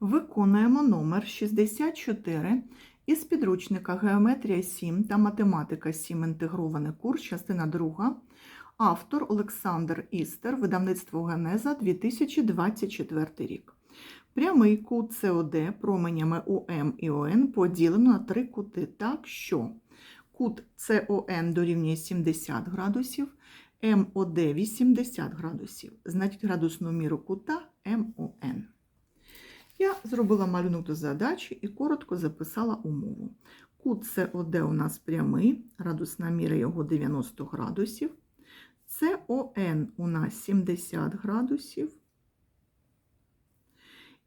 Виконуємо номер 64 із підручника Геометрія 7 та Математика 7. Інтегрований курс, частина 2. Автор Олександр Істер, видавництво Генеза 2024 рік. Прямий кут СОД променями ОМ і ОН поділено на три кути так, що кут СОН дорівнює 70 градусів, МОД 80 градусів. Знайдіть градусну міру кута МОН. Я зробила малюнок до задачі і коротко записала умову. Кут СОД у нас прямий, градусна міра його 90 градусів. СОН у нас 70 градусів.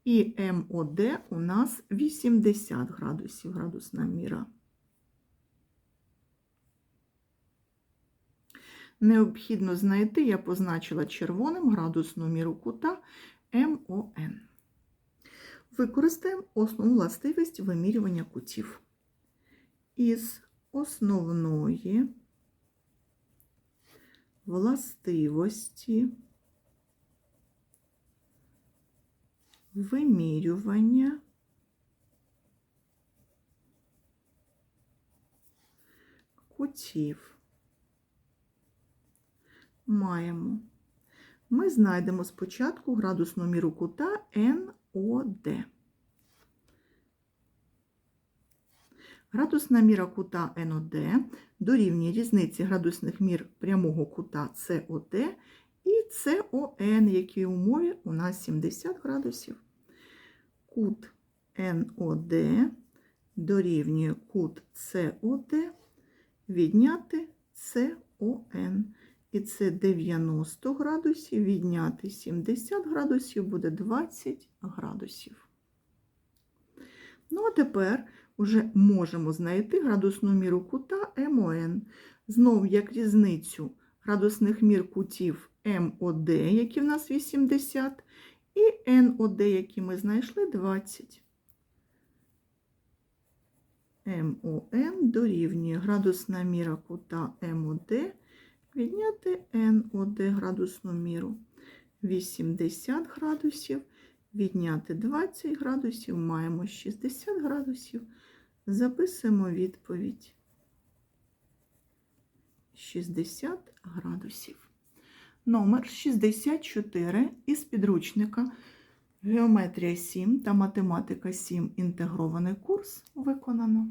І МОД у нас 80 градусів градусна міра. Необхідно знайти, я позначила червоним градусну міру кута МОН. Використаємо основну властивість вимірювання кутів. Із основної властивості вимірювання кутів маємо. Ми знайдемо спочатку градусну міру кута НОД. Градусна міра кута НОД дорівнює різниці градусних мір прямого кута СОД і СОН, який у мові у нас 70 градусів. Кут НОД дорівнює кут СОД відняти СОН. І це 90 градусів, відняти 70 градусів буде 20 градусів. Ну, а тепер вже можемо знайти градусну міру кута МОН. Знову як різницю градусних мір кутів МОД, які в нас 80, і НОД, які ми знайшли 20. МОН дорівнює градусна міра кута МОД відняти НОД градусну міру 80 градусів, відняти 20 градусів, маємо 60 градусів. Записуємо відповідь 60 градусів. Номер 64 із підручника Геометрія 7 та Математика 7. Інтегрований курс виконано.